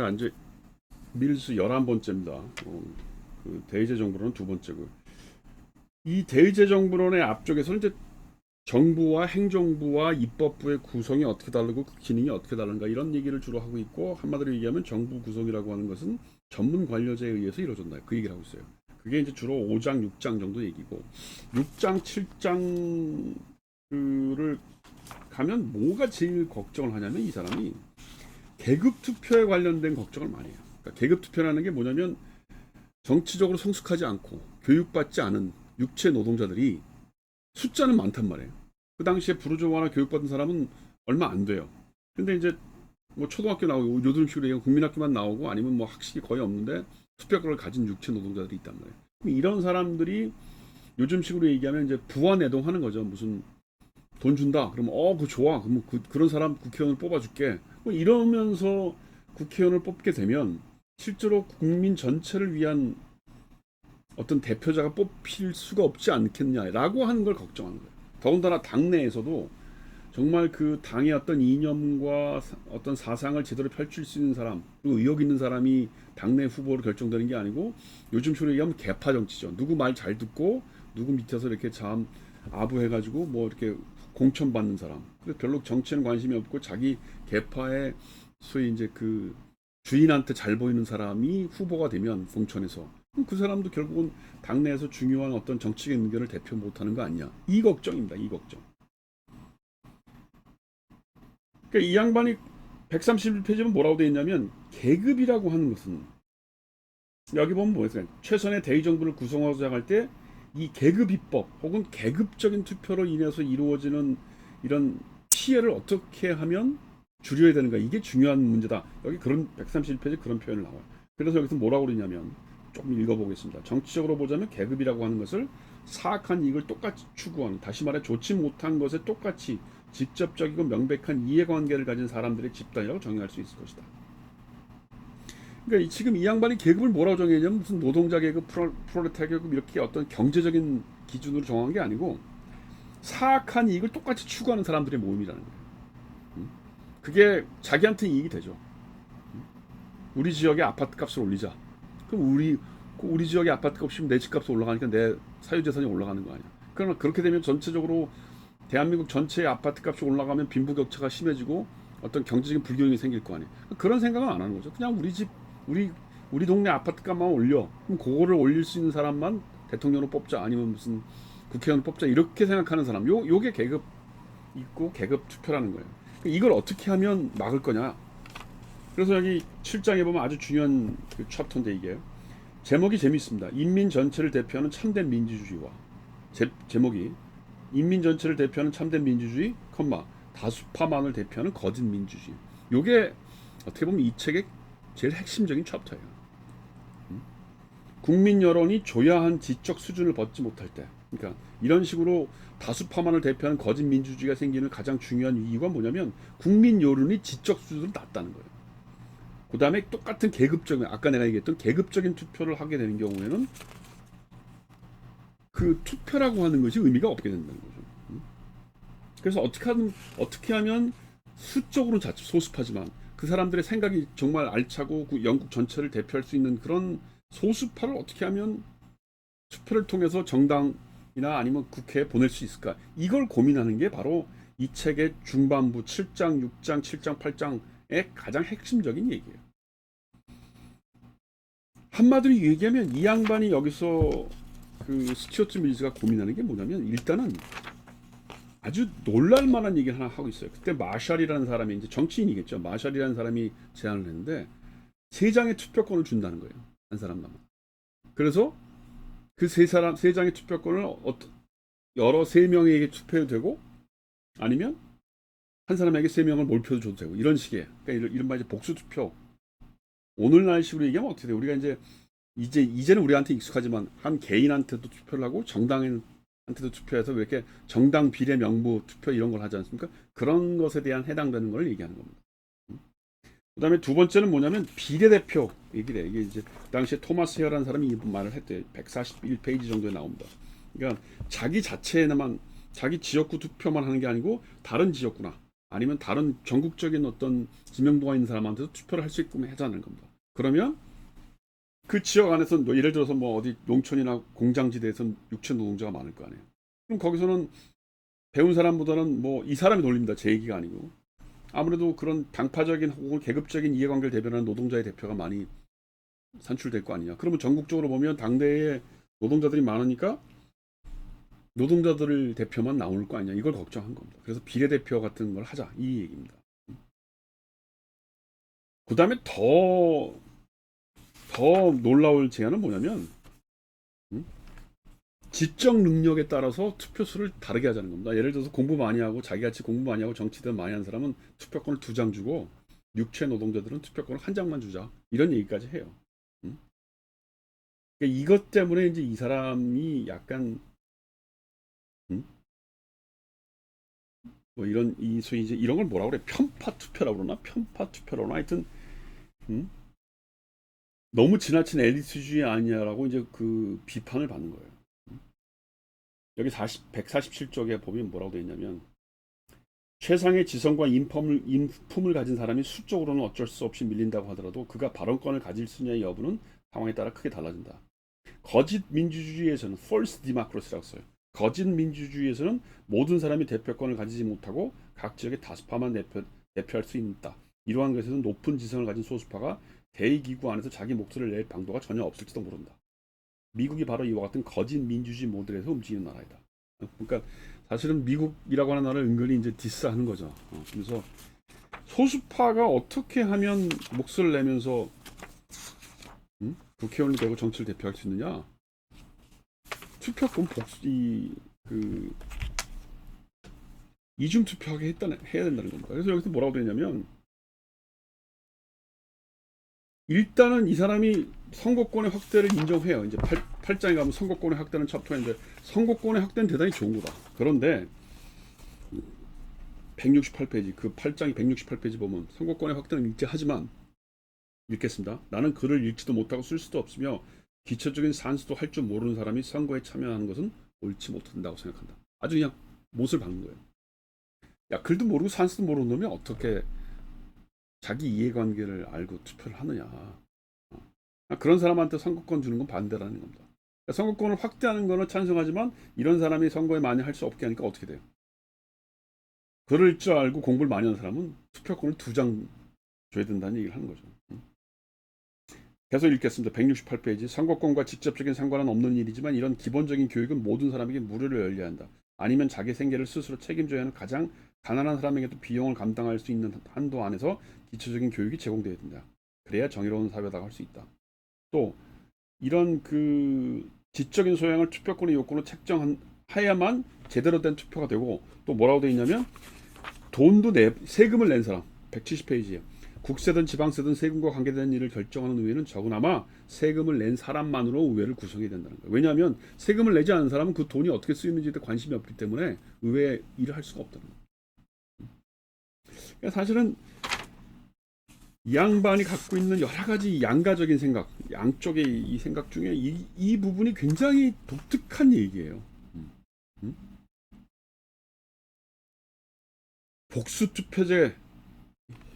자 이제 밀수 11번째입니다. 어, 그 대의제 정부론은 두 번째고 이 대의제 정부론의 앞쪽에서는 이제 정부와 행정부와 입법부의 구성이 어떻게 다르고 그 기능이 어떻게 다른가 이런 얘기를 주로 하고 있고 한마디로 얘기하면 정부 구성이라고 하는 것은 전문 관료제에 의해서 이루어진다. 그 얘기를 하고 있어요. 그게 이제 주로 5장, 6장 정도 얘기고 6장, 7장을 가면 뭐가 제일 걱정을 하냐면 이 사람이 계급 투표에 관련된 걱정을 많이 해요. 그러니까 계급 투표라는 게 뭐냐면 정치적으로 성숙하지 않고 교육받지 않은 육체 노동자들이 숫자는 많단 말이에요. 그 당시에 부르주아나 교육받은 사람은 얼마 안 돼요. 근데 이제 뭐 초등학교 나오고 요즘식으로 얘기하면 국민학교만 나오고 아니면 뭐 학식이 거의 없는데 투표권을 가진 육체 노동자들이 있단 말이에요. 이런 사람들이 요즘식으로 얘기하면 이제 부안해동하는 거죠. 무슨 돈 준다. 그러면 어, 그 좋아. 그럼 그, 그런 사람 국회의원을 뽑아줄게. 뭐 이러면서 국회의원을 뽑게 되면 실제로 국민 전체를 위한 어떤 대표자가 뽑힐 수가 없지 않겠냐라고 하는 걸 걱정하는 거예요. 더군다나 당내에서도 정말 그 당의 어떤 이념과 사- 어떤 사상을 제대로 펼칠 수 있는 사람, 그리고 의욕 있는 사람이 당내 후보로 결정되는 게 아니고 요즘 식으로 얘기하면 개파 정치죠. 누구 말 잘 듣고 누구 밑에서 이렇게 참 아부해가지고 뭐 이렇게 공천 받는 사람. 근데 별로 정치에는 관심이 없고 자기 개파의 소위 이제 그 주인한테 잘 보이는 사람이 후보가 되면 공천에서. 그 사람도 결국은 당내에서 중요한 어떤 정치적 의견을 대표 못하는 거 아니냐. 이 걱정입니다. 이 걱정. 그러니까 이 양반이 131페이지는 뭐라고 되어 있냐면 계급이라고 하는 것은 여기 보면 뭐였어요? 최선의 대의정부를 구성하고자 할 때 이 계급 입법 혹은 계급적인 투표로 인해서 이루어지는 이런 피해를 어떻게 하면 줄여야 되는가 이게 중요한 문제다 여기 그런 131페이지 그런 표현을 나와요 그래서 여기서 뭐라고 그러냐면 조금 읽어보겠습니다. 정치적으로 보자면 계급이라고 하는 것을 사악한 이익을 똑같이 추구하는 다시 말해 좋지 못한 것에 똑같이 직접적이고 명백한 이해관계를 가진 사람들의 집단이라고 정의할 수 있을 것이다. 그러니까 이- 지금 이 양반이 계급을 뭐라고 정했냐면 무슨 노동자 계급, 프로, 프로레타리아 계급 이렇게 어떤 경제적인 기준으로 정한 게 아니고 사악한 이익을 똑같이 추구하는 사람들의 모임이라는 거예요. 음? 그게 자기한테 이익이 되죠. 음? 우리 지역의 아파트 값을 올리자. 그럼 우리 그 우리 지역의 아파트 값이면 내 집값이 올라가니까 내 사유 재산이 올라가는 거 아니야. 그러나 그렇게 되면 전체적으로 대한민국 전체의 아파트 값이 올라가면 빈부격차가 심해지고 어떤 경제적인 불균형이 생길 거 아니에요. 그런 생각은 안 하는 거죠. 그냥 우리 집 우리 우리 동네 아파트 값만 올려. 그럼 그거를 올릴 수 있는 사람만 대통령으로 뽑자 아니면 무슨 국회의원 뽑자 이렇게 생각하는 사람. 요 요게 계급 있고 계급 투표라는 거예요. 이걸 어떻게 하면 막을 거냐? 그래서 여기 7장에 보면 아주 중요한 그 챕터인데 이게 제목이 재밌습니다. 인민 전체를 대표하는 참된 민주주의와 제, 제목이 인민 전체를 대표하는 참된 민주주의, 컴마 다수파만을 대표하는 거짓 민주주의. 요게 어떻게 보면 이 책의 제일 핵심적인 챕터예요. 음? 국민 여론이 조야한 지적 수준을 벗지 못할 때, 그러니까 이런 식으로 다수 파만을 대표하는 거짓 민주주의가 생기는 가장 중요한 이유가 뭐냐면 국민 여론이 지적 수준으로 낮다는 거예요. 그 다음에 똑같은 계급적인 아까 내가 얘기했던 계급적인 투표를 하게 되는 경우에는 그 투표라고 하는 것이 의미가 없게 된다는 거죠. 음? 그래서 어떻게 하면 어떻게 하면 수적으로는 자칫 소수파지만 그 사람들의 생각이 정말 알차고 그 영국 전체를 대표할 수 있는 그런 소수파를 어떻게 하면 투표를 통해서 정당이나 아니면 국회에 보낼 수 있을까? 이걸 고민하는 게 바로 이 책의 중반부 7장, 6장, 7장, 8장의 가장 핵심적인 얘기예요. 한마디로 얘기하면 이 양반이 여기서 그 스튜어트 밀즈가 고민하는 게 뭐냐면 일단은 아주 놀랄만한 얘기를 하나 하고 있어요. 그때 마샬이라는 사람이 이제 정치인이겠죠. 마샬이라는 사람이 제안을 했는데 세 장의 투표권을 준다는 거예요. 한 사람만. 그래서 그 세 사람 세 장의 투표권을 어떤 여러 세 명에게 투표해도 되고 아니면 한 사람에게 세 명을 몰표도 줘도 되고 이런 식의 그러니까 이런 이제 복수 투표 오늘날식으로 얘기하면 어떻게 돼요? 우리가 이제 이제 이제는 우리한테 익숙하지만 한 개인한테도 투표를 하고 정당 한테도 투표해서 왜 이렇게 정당 비례 명부 투표 이런 걸 하지 않습니까? 그런 것에 대한 해당되는 걸 얘기하는 겁니다. 그 다음에 두 번째는 뭐냐면 비례대표 얘기래. 이게 이제 그 당시에 토마스 헤어라는 사람이 이 말을 했대. 141페이지 정도에 나옵니다. 그러니까 자기 자체에만 자기 지역구 투표만 하는 게 아니고 다른 지역구나 아니면 다른 전국적인 어떤 지명도가 있는 사람한테도 투표를 할 수 있게끔 하자는 겁니다. 그러면 그 지역 안에서 뭐 예를 들어서 뭐 어디 농촌이나 공장지대에서 육체 노동자가 많을 거 아니에요. 그럼 거기서는 배운 사람보다는 뭐 이 사람이 놀립니다. 제 얘기가 아니고 아무래도 그런 당파적인 혹은 계급적인 이해관계를 대변하는 노동자의 대표가 많이 산출될 거 아니냐. 그러면 전국적으로 보면 당대에 노동자들이 많으니까 노동자들을 대표만 나올 거 아니냐. 이걸 걱정한 겁니다. 그래서 비례대표 같은 걸 하자. 이 얘기입니다. 그 다음에 더, 더 놀라울 제안은 뭐냐면, 음? 지적 능력에 따라서 투표수를 다르게 하자는 겁니다. 예를 들어서 공부 많이 하고 자기같이 공부 많이 하고 정치든 많이 하는 사람은 투표권을 두 장 주고 육체 노동자들은 투표권을 한 장만 주자. 이런 얘기까지 해요. 음? 그러니까 이것 때문에 이제 이 사람이 약간 음? 뭐 이런 이 소위 이제 이런 걸 뭐라고 그래 편파 투표라고 그러나 편파 투표라고 그러나 하여튼 음? 너무 지나친 엘리트주의 아니냐라고 이제 그 비판을 받는 거예요. 여기 40, 147쪽에 보면 뭐라고 되어 있냐면 최상의 지성과 인품을, 인품을 가진 사람이 수적으로는 어쩔 수 없이 밀린다고 하더라도 그가 발언권을 가질 수 있냐의 여부는 상황에 따라 크게 달라진다. 거짓 민주주의에서는 false democracy라고 써요. 거짓 민주주의에서는 모든 사람이 대표권을 가지지 못하고 각 지역의 다수파만 대표, 대표할 수 있다. 이러한 것에서는 높은 지성을 가진 소수파가 대의기구 안에서 자기 목소리를 낼 방도가 전혀 없을지도 모른다. 미국이 바로 이와 같은 거짓 민주주의 모델에서 움직이는 나라이다. 그러니까 사실은 미국이라고 하는 나라를 은근히 이제 디스하는 거죠. 어, 그래서 소수파가 어떻게 하면 목소리를 내면서 음? 국회의원이 되고 정치를 대표할 수 있느냐? 투표권 복수 이그 이중 투표하게 했다는 해야 된다는 겁니다. 그래서 여기서 뭐라고 되냐면 일단은 이 사람이 선거권의 확대를 인정해요. 이제 8, 8장에 가면 선거권의 확대는 챕터인데 선거권의 확대는 대단히 좋은 거다. 그런데 168페이지 그 8장이 168페이지 보면 선거권의 확대는 일제하지만 읽겠습니다. 나는 글을 읽지도 못하고 쓸 수도 없으며 기초적인 산수도 할 줄 모르는 사람이 선거에 참여하는 것은 옳지 못한다고 생각한다. 아주 그냥 못을 박는 거예요. 야 글도 모르고 산수도 모르는 놈이 어떻게 자기 이해관계를 알고 투표를 하느냐. 어. 그런 사람한테 선거권 주는 건 반대라는 겁니다. 그러니까 선거권을 확대하는 거는 찬성하지만 이런 사람이 선거에 많이 할 수 없게 하니까 어떻게 돼요? 그럴 줄 알고 공부를 많이 하는 사람은 투표권을 두 장 줘야 된다는 얘기를 하는 거죠. 음. 계속 읽겠습니다. 168페이지. 선거권과 직접적인 상관은 없는 일이지만 이런 기본적인 교육은 모든 사람에게 무료로 열려야 한다. 아니면 자기 생계를 스스로 책임져야 하는 가장 가난한 사람에게도 비용을 감당할 수 있는 한도 안에서 기초적인 교육이 제공되어야 된다. 그래야 정의로운 사회다가 할수 있다. 또 이런 그 지적인 소양을 투표권의 요건으로 책정해야만 제대로 된 투표가 되고 또 뭐라고 되어 있냐면 돈도 내 세금을 낸 사람 170페이지에 국세든 지방세든 세금과 관계된 일을 결정하는 의회는 적으나마 세금을 낸 사람만으로 의회를 구성해야 된다는 거예요. 왜냐하면 세금을 내지 않은 사람은 그 돈이 어떻게 쓰이는지에 관심이 없기 때문에 의회 일을 할 수가 없다는 거예요. 그러니까 사실은 이 양반이 갖고 있는 여러 가지 양가적인 생각, 양쪽의 이 생각 중에 이, 이 부분이 굉장히 독특한 얘기예요. 음. 음? 복수투표제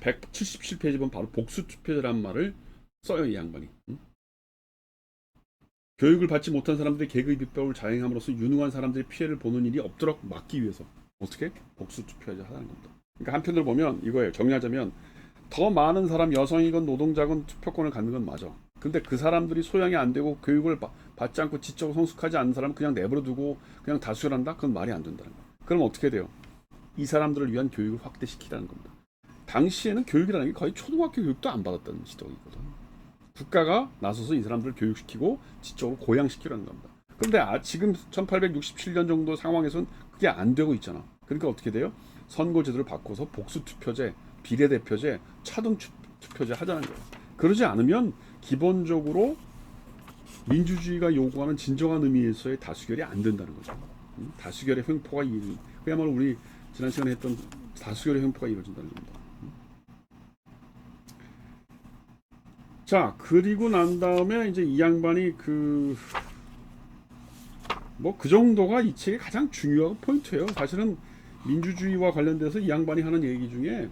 177페이지 보면 바로 복수투표제라는 말을 써요 이 양반이. 음? 교육을 받지 못한 사람들이 계급 입법을 자행함으로써 유능한 사람들이 피해를 보는 일이 없도록 막기 위해서 어떻게 복수투표제 하자는 겁니다. 그러니까 한편으로 보면 이거예요. 정리하자면 더 많은 사람 여성이건 노동자건 투표권을 갖는 건 맞아. 근데 그 사람들이 소양이 안 되고 교육을 바, 받지 않고 지적 성숙하지 않은 사람은 그냥 내버려 두고 그냥 다수결한다? 그건 말이 안 된다는 거야. 그럼 어떻게 돼요? 이 사람들을 위한 교육을 확대시키라는 겁니다. 당시에는 교육이라는 게 거의 초등학교 교육도 안 받았다는 시대이거든. 국가가 나서서 이 사람들을 교육시키고 지적으로 고양시키라는 겁니다. 그런데 아, 지금 1867년 정도 상황에서는 그게 안 되고 있잖아. 그러니까 어떻게 돼요? 선거제도를 바꿔서 복수투표제, 비례대표제, 차등투표제 하자는 거예요. 그러지 않으면 기본적으로 민주주의가 요구하는 진정한 의미에서의 다수결이 안 된다는 거죠. 음? 다수결의 횡포가 이 그야말로 우리 지난 시간에 했던 다수결의 횡포가 이루어진다는 겁니다. 음? 자 그리고 난 다음에 이제 이 양반이 그뭐 그 정도가 이 책의 가장 중요한 포인트예요. 사실은 민주주의와 관련돼서 이 양반이 하는 얘기 중에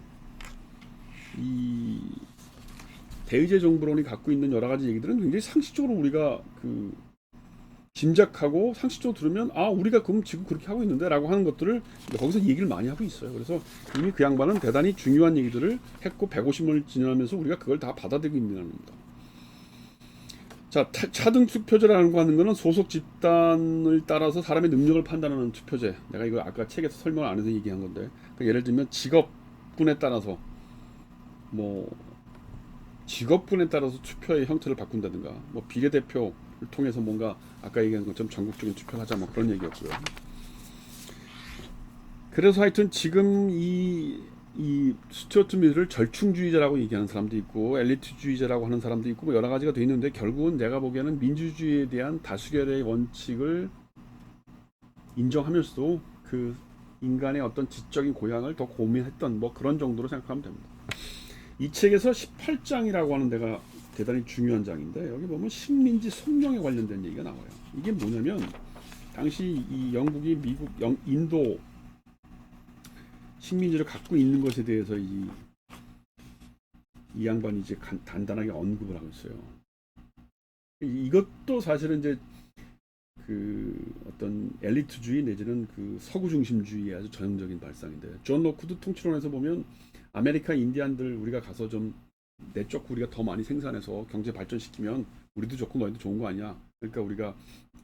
이 대의제 정부론이 갖고 있는 여러 가지 얘기들은 굉장히 상식적으로 우리가 그 짐작하고 상식적으로 들으면 아 우리가 그럼 지금 그렇게 하고 있는데라고 하는 것들을 거기서 얘기를 많이 하고 있어요. 그래서 이미 그 양반은 대단히 중요한 얘기들을 했고 150년을 지나면서 우리가 그걸 다 받아들이고 있는 겁니다. 자 타- 차등 투표제라는 거 하는 거는 소속 집단을 따라서 사람의 능력을 판단하는 투표제. 내가 이거 아까 책에서 설명을 안 해서 얘기한 건데 그 예를 들면 직업군에 따라서 뭐 직업군에 따라서 투표의 형태를 바꾼다든가 뭐 비례대표를 통해서 뭔가 아까 얘기한 것처럼 전국적인 투표를 하자 뭐 그런 얘기였고요. 그래서 하여튼 지금 이, 이 스튜어트 미드를 절충주의자라고 얘기하는 사람도 있고 엘리트주의자라고 하는 사람도 있고 뭐 여러 가지가 돼 있는데 결국은 내가 보기에는 민주주의에 대한 다수결의 원칙을 인정하면서도 그 인간의 어떤 지적인 고향을 더 고민했던 뭐 그런 정도로 생각하면 됩니다. 이 책에서 18장이라고 하는 데가 대단히 중요한 장인데 여기 보면 식민지 성령에 관련된 얘기가 나와요. 이게 뭐냐면 당시 이 영국이 미국, 영, 인도 식민지를 갖고 있는 것에 대해서 이, 이 양반이 이제 간- 단단하게 언급을 하고 있어요. 이- 이것도 사실은 이제 그 어떤 엘리트주의 내지는 그 서구 중심주의의 아주 전형적인 발상인데 존 로크도 통치론에서 보면 아메리카 인디안들 우리가 가서 좀 내쪽 우리가 더 많이 생산해서 경제 발전시키면 우리도 좋고 너희도 좋은 거 아니야. 그러니까 우리가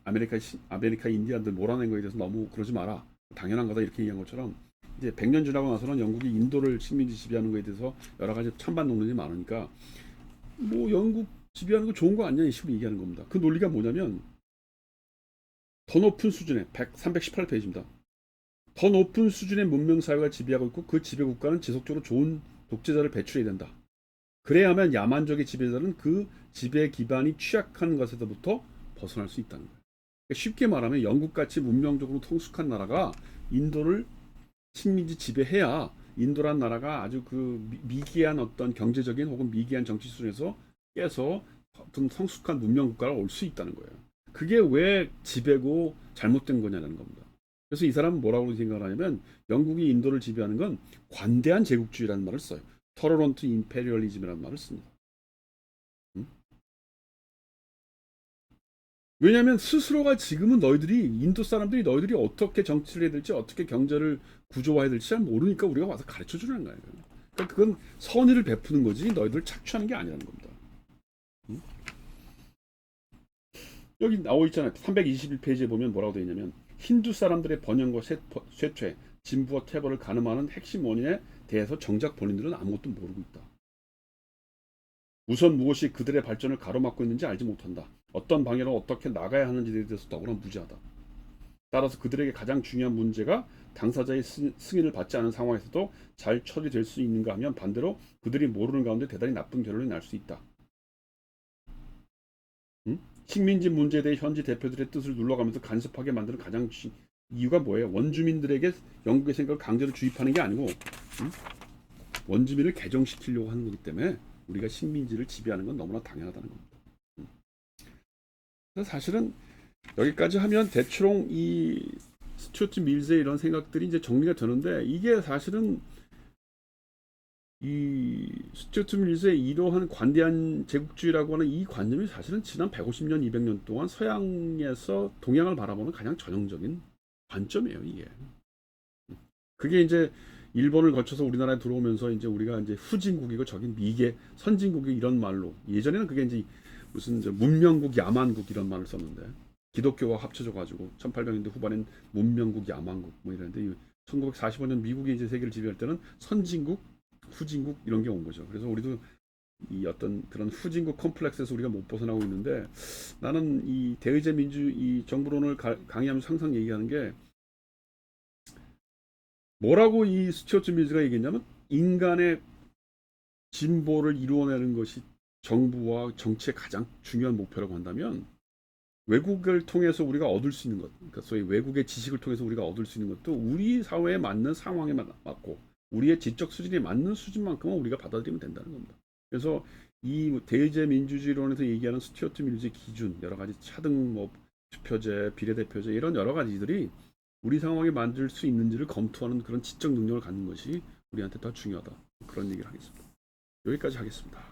아메리카 시- 아메리카 인디안들 몰아낸 거에 대해서 너무 그러지 마라. 당연한 거다 이렇게 얘기한 것처럼 이제 100년 지나고 나서는 영국이 인도를 식민지 지배하는 거에 대해서 여러 가지 찬반 논란이 많으니까 뭐 영국 지배하는 거 좋은 거 아니야 이 식으로 얘기하는 겁니다. 그 논리가 뭐냐면 더 높은 수준의 100, 318페이지입니다. 더 높은 수준의 문명 사회가 지배하고 있고 그 지배 국가는 지속적으로 좋은 독재자를 배출해야 된다. 그래야만 야만적의 지배자는 그 지배 기반이 취약한 것에서부터 벗어날 수 있다는 거예요. 그러니까 쉽게 말하면 영국같이 문명적으로 성숙한 나라가 인도를 식민지 지배해야 인도란 나라가 아주 그 미- 미개한 어떤 경제적인 혹은 미개한 정치 수준에서 깨서 어떤 성숙한 문명 국가가 올수 있다는 거예요. 그게 왜 지배고 잘못된 거냐는 겁니다. 그래서 이 사람은 뭐라고 생각을 하냐면 영국이 인도를 지배하는 건 관대한 제국주의라는 말을 써요. 터러런트 임페리얼리즘이라는 말을 씁니다. 왜냐하면 스스로가 지금은 너희들이 인도 사람들이 너희들이 어떻게 정치를 해야 될지 어떻게 경제를 구조화해야 될지 잘 모르니까 우리가 와서 가르쳐 주는 거예요. 그러니까 그건 선의를 베푸는 거지 너희들 착취하는 게 아니라는 겁니다. 음? 여기 나와 있잖아요. 321페이지에 보면 뭐라고 되어 있냐면 힌두 사람들의 번영과 쇠- 쇠퇴, 진부와 퇴보를 가늠하는 핵심 원인에 대해서 정작 본인들은 아무것도 모르고 있다. 우선 무엇이 그들의 발전을 가로막고 있는지 알지 못한다. 어떤 방향으로 어떻게 나가야 하는지에 대해서 더구나 무지하다. 따라서 그들에게 가장 중요한 문제가 당사자의 승- 승인을 받지 않은 상황에서도 잘 처리될 수 있는가 하면 반대로 그들이 모르는 가운데 대단히 나쁜 결론이 날 수 있다. 응? 식민지 문제에 대해 현지 대표들의 뜻을 눌러가면서 간섭하게 만드는 가장 지- 이유가 뭐예요? 원주민들에게 영국의 생각을 강제로 주입하는 게 아니고 응? 원주민을 개정시키려고 하는 거기 때문에 우리가 식민지를 지배하는 건 너무나 당연하다는 겁니다. 사실은 여기까지 하면 대충 이 스튜어트 밀즈의 이런 생각들이 이제 정리가 되는데 이게 사실은 이 스튜어트 밀즈의 이러한 관대한 제국주의라고 하는 이 관념이 사실은 지난 150년, 200년 동안 서양에서 동양을 바라보는 가장 전형적인 관점이에요, 이게. 그게 이제 일본을 거쳐서 우리나라에 들어오면서 이제 우리가 이제 후진국이고 저긴 미개 선진국이 이런 말로 예전에는 그게 이제 무슨 이제 문명국 야만국 이런 말을 썼는데 기독교와 합쳐져 가지고 1800년대 후반엔 문명국 야만국 뭐 이랬는데 1945년 미국이 이제 세계를 지배할 때는 선진국 후진국 이런 게 온 거죠. 그래서 우리도 이 어떤 그런 후진국 컴플렉스에서 우리가 못 벗어나고 있는데 나는 이 대의제 민주 이 정부론을 가- 강의하면서 항상 얘기하는 게 뭐라고 이 스튜어트 밀즈가 얘기했냐면 인간의 진보를 이루어내는 것이 정부와 정치의 가장 중요한 목표라고 한다면 외국을 통해서 우리가 얻을 수 있는 것, 그러니까 소위 외국의 지식을 통해서 우리가 얻을 수 있는 것도 우리 사회에 맞는 상황에 맞- 맞고 우리의 지적 수준에 맞는 수준만큼은 우리가 받아들이면 된다는 겁니다. 그래서 이 대의제 민주주의론에서 얘기하는 스튜어트 밀즈의 기준, 여러 가지 차등 뭐 투표제, 비례대표제 이런 여러 가지들이 우리 상황에 만들 수 있는지를 검토하는 그런 지적 능력을 갖는 것이 우리한테 더 중요하다. 그런 얘기를 하겠습니다. 여기까지 하겠습니다.